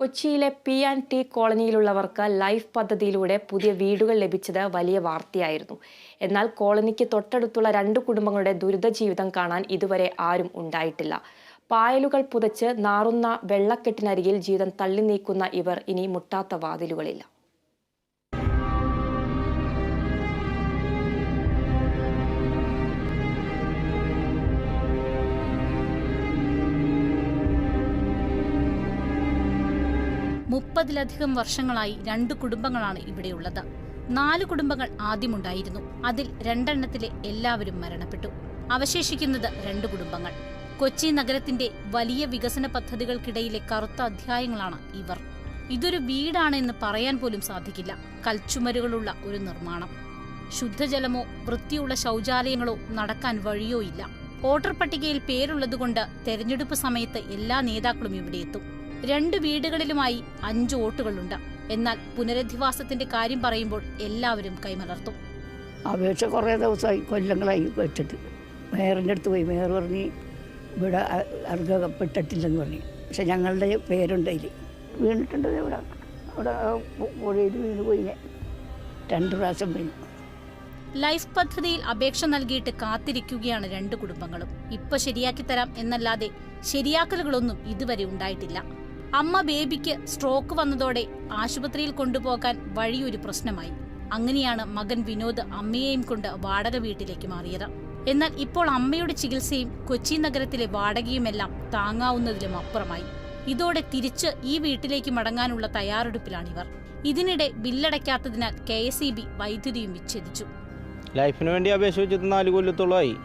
കൊച്ചിയിലെ P and T കോളനിയിലുള്ളവർക്ക് life പദ്ധതിയിലൂടെ പുതിയ വീടുകൾ ലഭിച്ചത് വലിയ വാർത്തയായിരുന്നു. എന്നാൽ കോളനിക്ക് തൊട്ടടുത്തുള്ള രണ്ട് കുടുംബങ്ങളുടെ ദുരിത ജീവിതം കാണാൻ ഇതുവരെ ആരും ഉണ്ടായിട്ടില്ല. പായലുകൾ പുതച്ച് നാറുന്ന വെള്ളക്കെട്ടിനരികിൽ ജീവിതം തള്ളി നീക്കുന്ന ഇവർ ഇനി മുട്ടാത്ത വാതിലുകളില്ല. മുപ്പതിലധികം വർഷങ്ങളായി രണ്ട് കുടുംബങ്ങളാണ് ഇവിടെയുള്ളത്. നാല് കുടുംബങ്ങൾ ആദ്യമുണ്ടായിരുന്നു. അതിൽ രണ്ടെണ്ണത്തിലെ എല്ലാവരും മരണപ്പെട്ടു. അവശേഷിക്കുന്നത് രണ്ട് കുടുംബങ്ങൾ. കൊച്ചി നഗരത്തിന്റെ വലിയ വികസന പദ്ധതികൾക്കിടയിലെ കറുത്ത അധ്യായങ്ങളാണ് ഇവർ. ഇതൊരു വീടാണെന്ന് പറയാൻ പോലും സാധിക്കില്ല. കൽച്ചുമരുകളുള്ള ഒരു നിർമ്മാണം. ശുദ്ധജലമോ വൃത്തിയുള്ള ശൗചാലയങ്ങളോ നടക്കാൻ വഴിയോ ഇല്ല വോട്ടർ പട്ടികയിൽ പേരുള്ളതുകൊണ്ട് തെരഞ്ഞെടുപ്പ് സമയത്ത് എല്ലാ നേതാക്കളും ഇവിടെ എത്തും. രണ്ട് വീടുകളിലുമായി അഞ്ച് വോട്ടുകളുണ്ട്. എന്നാൽ പുനരധിവാസത്തിന്റെ കാര്യം പറയുമ്പോൾ എല്ലാവരും കൈമലർത്തും. അപേക്ഷ കുറേ ദിവസമായി കൊല്ലങ്ങളായി വെച്ചിട്ട് മേയറിന്റെ അടുത്ത് പോയി. മേയർ പറഞ്ഞ് ഇവിടെ അർഹപ്പെട്ടിട്ടില്ലെന്ന് പറഞ്ഞു. പക്ഷെ ഞങ്ങളുടെ പേരുണ്ട് അതിൽ. വീണിട്ടുണ്ട് ഇവിടെ അവിടെ പുഴയിൽ വീണ് പോയി രണ്ട് പ്രാവശ്യം വീണു. ലൈഫ് പദ്ധതിയിൽ അപേക്ഷ നൽകിയിട്ട് കാത്തിരിക്കുകയാണ് രണ്ട് കുടുംബങ്ങളും. ഇപ്പൊ ശരിയാക്കി തരാം എന്നല്ലാതെ ശരിയാക്കലുകളൊന്നും ഇതുവരെ ഉണ്ടായിട്ടില്ല. അമ്മ ബേബിക്ക് സ്ട്രോക്ക് വന്നതോടെ ആശുപത്രിയിൽ കൊണ്ടുപോകാൻ വഴിയൊരു പ്രശ്നമായി. അങ്ങനെയാണ് മകൻ വിനോദ് അമ്മയെയും കൊണ്ട് വാടക വീട്ടിലേക്ക് മാറിയത്. എന്നാൽ ഇപ്പോൾ അമ്മയുടെ ചികിത്സയും കൊച്ചി നഗരത്തിലെ വാടകയുമെല്ലാം താങ്ങാവുന്നതിലും അപ്പുറമായി. ഇതോടെ തിരിച്ച് ഈ വീട്ടിലേക്ക് മടങ്ങാനുള്ള തയ്യാറെടുപ്പിലാണിവർ ഇതിനിടെ ബില്ലടയ്ക്കാത്തതിനാൽ കെ എസ് ഇ ബി വൈദ്യുതിയും വിച്ഛേദിച്ചു. ലൈഫിന് വേണ്ടി അപേക്ഷ വെച്ചിട്ട് നാല് കൊല്ലത്തോളമായി.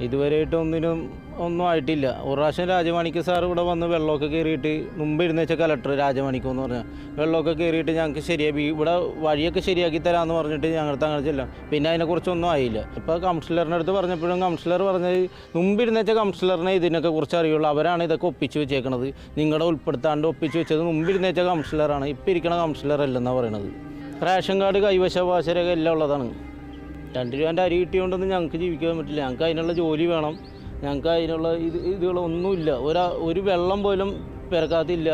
ഇതുവരെയായിട്ട് ഒന്നിനും ഒന്നും ആയിട്ടില്ല. ഒരു പ്രാവശ്യം രാജമാണിക്ക് സാർ ഇവിടെ വന്ന് വെള്ളമൊക്കെ കയറിയിട്ട് മുമ്പ് ഇരുന്നേച്ച കലക്ടർ രാജമാണിക്ക് എന്ന് പറഞ്ഞാൽ വെള്ളമൊക്കെ കയറിയിട്ട് ഞങ്ങൾക്ക് ശരിയായി ഇവിടെ വഴിയൊക്കെ ശരിയാക്കി തരാമെന്ന് പറഞ്ഞിട്ട് ഞങ്ങൾക്ക് അങ്ങനെ ചെല്ലാം. പിന്നെ അതിനെക്കുറിച്ചൊന്നും ആയില്ല. ഇപ്പോൾ കൗൺസിലറിന്റെ അടുത്ത് പറഞ്ഞപ്പോഴും കൗൺസിലർ പറഞ്ഞത് മുമ്പ് ഇരുന്നേച്ച കൗൺസിലറിനെ ഇതിനൊക്കെ കുറിച്ച് അറിയുള്ളൂ. അവരാണ് ഇതൊക്കെ ഒപ്പിച്ച് വെച്ചേക്കണത്. നിങ്ങളുടെ ഉൾപ്പെടുത്താണ്ട് ഒപ്പിച്ച് വെച്ചത് മുമ്പ് ഇരുന്നേച്ച കൗൺസിലറാണ് ഇപ്പോൾ ഇരിക്കണ കൗൺസിലർ അല്ലെന്നാണ് പറയണത്. റേഷൻ കാർഡ് കൈവശവാസരക എല്ലാം ഉള്ളതാണ്. രണ്ട് രൂപേന്റെ അരി കിട്ടിയോണ്ടൊന്നും ഞങ്ങൾക്ക് ജീവിക്കാൻ പറ്റില്ല. ഞങ്ങൾക്ക് അതിനുള്ള ജോലി വേണം. ഞങ്ങൾക്ക് അതിനുള്ള ഇത് ഇതുകളൊന്നുമില്ല. ഒരാ ഒരു വെള്ളം പോലും പിറക്കാത്തില്ല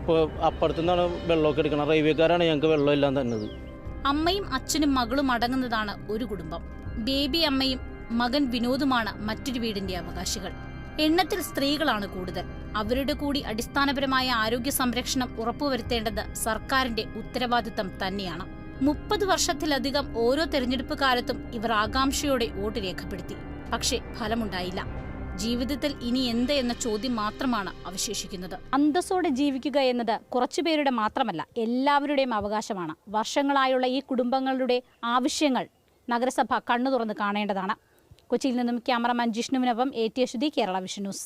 ഇപ്പോൾ അപ്പുറത്തു നിന്നാണ് വെള്ളമൊക്കെ എടുക്കണം റെയിൽവേക്കാരാണ് ഞങ്ങൾക്ക് വെള്ളം എല്ലാം തന്നത്. അമ്മയും അച്ഛനും മകളും അടങ്ങുന്നതാണ് ഒരു കുടുംബം. ബേബി അമ്മയും മകൻ വിനോദുമാണ് മറ്റൊരു വീടിന്റെ അവകാശികൾ. എണ്ണത്തിൽ സ്ത്രീകളാണ് കൂടുതൽ. അവരുടെ കൂടി അടിസ്ഥാനപരമായ ആരോഗ്യ സംരക്ഷണം ഉറപ്പുവരുത്തേണ്ടത് സർക്കാരിന്റെ ഉത്തരവാദിത്തം തന്നെയാണ്. മുപ്പത് വർഷത്തിലധികം ഓരോ തെരഞ്ഞെടുപ്പ് കാലത്തും ഇവർ ആകാംക്ഷയോടെ വോട്ട് രേഖപ്പെടുത്തി. പക്ഷേ ഫലമുണ്ടായില്ല. ജീവിതത്തിൽ ഇനി എന്ത് എന്ന ചോദ്യം മാത്രമാണ് അവശേഷിക്കുന്നത്. അന്തസ്സോടെ ജീവിക്കുക എന്നത് കുറച്ചുപേരുടെ മാത്രമല്ല എല്ലാവരുടെയും അവകാശമാണ്. വർഷങ്ങളായുള്ള ഈ കുടുംബങ്ങളുടെ ആവശ്യങ്ങൾ നഗരസഭ കണ്ണു തുറന്ന് കാണേണ്ടതാണ്. കൊച്ചിയിൽ നിന്നും cameraman ജിഷ്ണുവിനൊപ്പം A T Aswathy Kerala vision news.